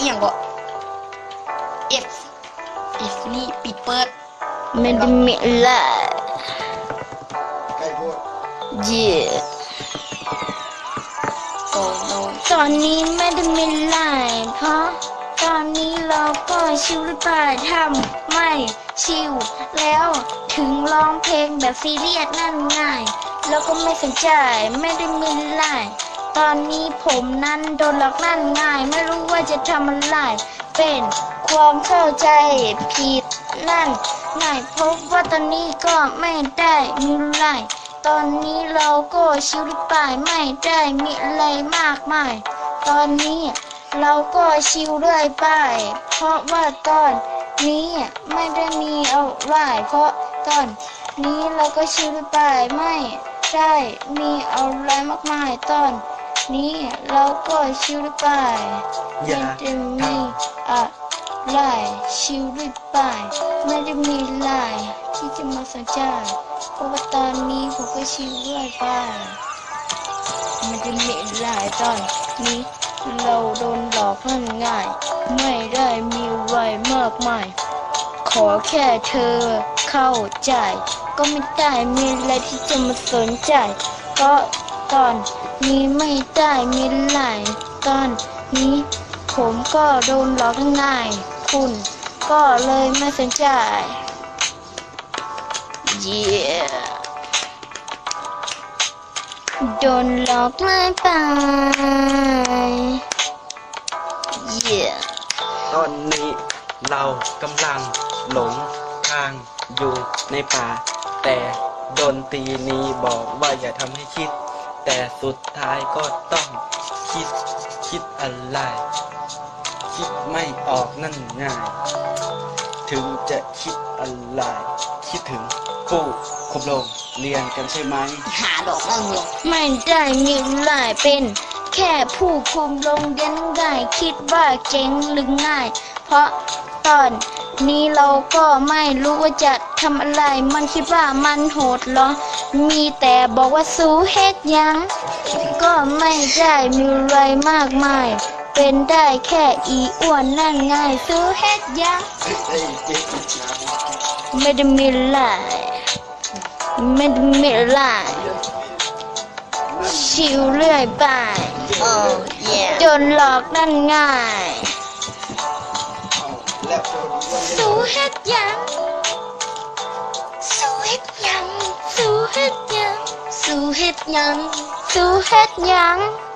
นี้อย่างก็ F F นี่ปิดเปิดไม่ได้มีอะไรใกล้พูดเย่โกโนตอนนี้ไม่ได้มีอะไรเพราะตอนนี้เราก็ชิวหรือเปล่าทำไม่ชิวแล้วถึงร้องเพลงแบบซีเรียสนั่นง่าย แล้วก็ไม่สนใจไม่ได้มีอะไร ตอนนี้ผมนั้นโดนหลอกนั่นง่าย ไม่รู้ว่าจะทำอะไร เป็นความเข้าใจผิดนั่นง่ายพบว่าตอนนี้ก็ไม่ได้มีอะไร ตอนนี้เราก็ชิวหรือเปล่าไม่ได้มีอะไรมากมาย ตอนนี้เราก็ชิวเรื่อยไป เพราะว่าตอนนี้ไม่ได้มีอะไรเพราะตอนนี้เราก็ชิวไปไม่ได้มีอะไรมากมายตอน นี้เราก็ชิวไปอย่าไม่ได้ทมีอะไรชิวด้วยไปไม่ได้มีอะไรที่จะมาสนใจเพราะว่าตอนนี้ผมก็ชิวด้วยไปม่ได้มีอะไรตอนนี้เราโดนหลอกง่ายง่ายๆไม่ได้มีอะไรมากมายขอแค่เธอเข้าใจ ก็ไม่ได้มีอะไรที่จะมาสนใจเพราะ ตอนนี้ไม่ได้มีอะไรตอนนี้ผมก็โดนหลอกง่ายๆคุณก็เลยไม่สนใจ yeah โดนหลอกง่ายไป yeah ตอนนี้เรากำลังหลงทางอยู่ในป่า แต่ดนตรีนี้บอกว่าอย่าทำให้คิด แต่สุดท้ายก็ต้องคิดคิดอะไร คิดไม่ออกนั่นง่าย ถึงจะคิดอะไร คิดถึงผู้คบลงเรียนกันใช่ไหม หาดอกนั่งลงไม่ได้มีหลายเป็น แค่ผู้คุมโรงเรียนง่าย คิดว่าเจ๋งหรือง่าย เพราะตอน นี้เราก็ไม่รู้ว่าจะทำอะไร มันคิดว่ามันโหดเหรอ มีแต่บอกว่าสู้เฮ็ดหยัง ก็ไม่ได้มีอะไรมากมาย เป็นได้แค่อีอ้วนนั่นง่ายสู้เฮ็ดหยังำไอ้เจ๊กิจนะไม่ได้มีหลายไม่ได้มีหลายชิวเรื่อยไปโอ้เย่โดนหลอกนั่นง่ายเอา แลบโดนวันนี้สู้เฮ็ดห